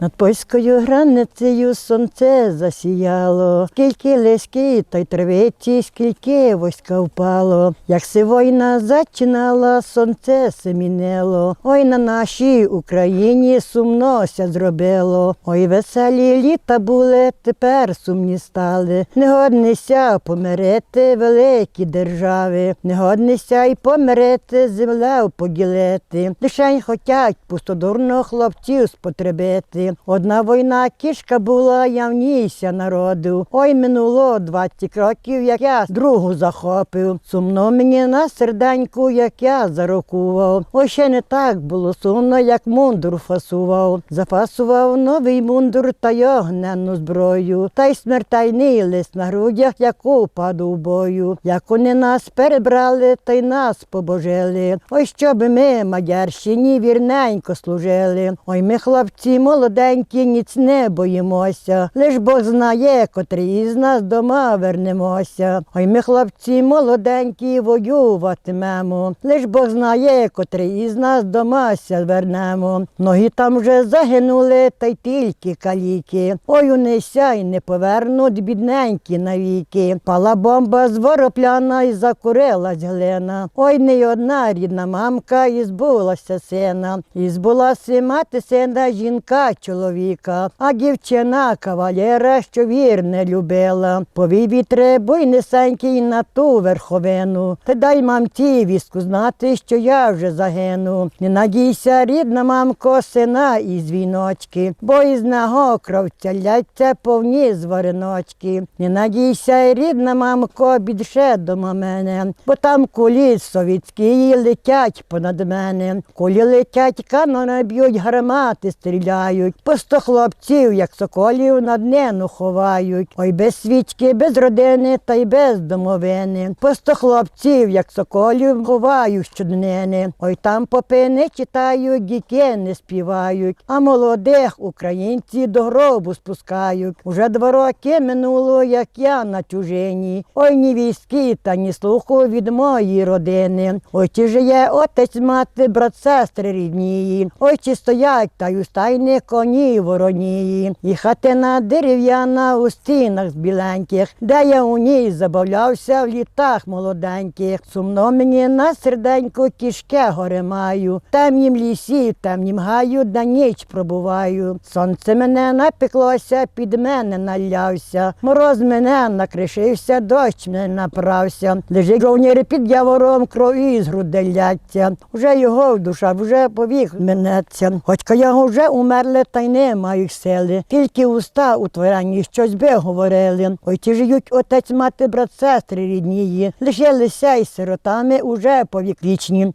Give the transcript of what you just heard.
Над польською границею сонце засіяло, скільки леськи та й травиці, скільки войська впало. Як се війна зачинала, сонце семінело. Ой на нашій Україні сумнося зробило. Ой, веселі літа були, тепер сумні стали. Не годнися помирити великі держави, не годнися й помирити землею поділити. Лишень хотять пустодурно хлопців спотребити. Одна війна кішка була явніся народу. Ой, минуло 20 років, як я другу захопив. Сумно мені на серденьку, як я зарокував. Ой, ще не так було сумно, як мундур фасував. Зафасував новий мундур та й огненну зброю. Та й смертельний лист на грудях, як упаду в бою. Як вони нас перебрали, та й нас побожили. Ой, щоб ми, мадярщині, вірненько служили. Ой, ми, хлопці, молоденькі, ніц не боїмося. Лиш Бог знає, котрий із нас дома вернемося. Ой, ми, хлопці, молоденькі, воюватимемо. Лиш Бог знає, котрий із нас дома ся вернемо. Ноги там вже загинули, та й тільки каліки. Ой, унися й не повернуть бідненькі навіки. Пала бомба з воропляна і закурилась глина. Ой, не одна рідна мамка і збулася сина. І збулася мати сина жінка чоловіка, а дівчина кавалера, що вірне любила. Повій вітре, бой несенький на ту верховину. Та дай мамці вістку знати, що я вже загину. Не надійся, рідна мамко, сина із віночки, бо із нього кров тяляться повні звариночки. Не надійся, рідна мамко, більше до мене, бо там кулі совітські летять понад мене. Кулі летять, канони б'ють, гармати стріляють. По сто хлопців, як соколів, над нену ховають. Ой, без свічки, без родини та й без домовини. По сто хлопців, як соколів, ховають щоднини. Ой, там попи не читають, діки не співають, а молодих українці до гробу спускають. Уже два роки минуло, як я на чужині. Ой, ні військи та ні слуху від моєї родини. Ой, чи є отець, мати, брат, сестри ріднії. Ой, чи стоять та й у стайні коні воронії. І хатина дерев'яна у стінах з біленьких, де я у ній забавлявся в літах молоденьких. Сумно мені на серденьку кішке горе маю. Темнім лісі, темнім гаю, да ніч пробуваю. Сонце мене напеклося, під мене налявся. Мороз мене накришився, дощ мене направся. Лежить жовнір під явором, крові з груди ляться. Уже його душа, вже повік минеться. Хоч його вже умерли, та й не мають сили. Тільки уста у творенні щось би говорили. Ой, ті жиють отець, мати, брат, сестри ріднії. Лишилися й сиротами уже повік вічні.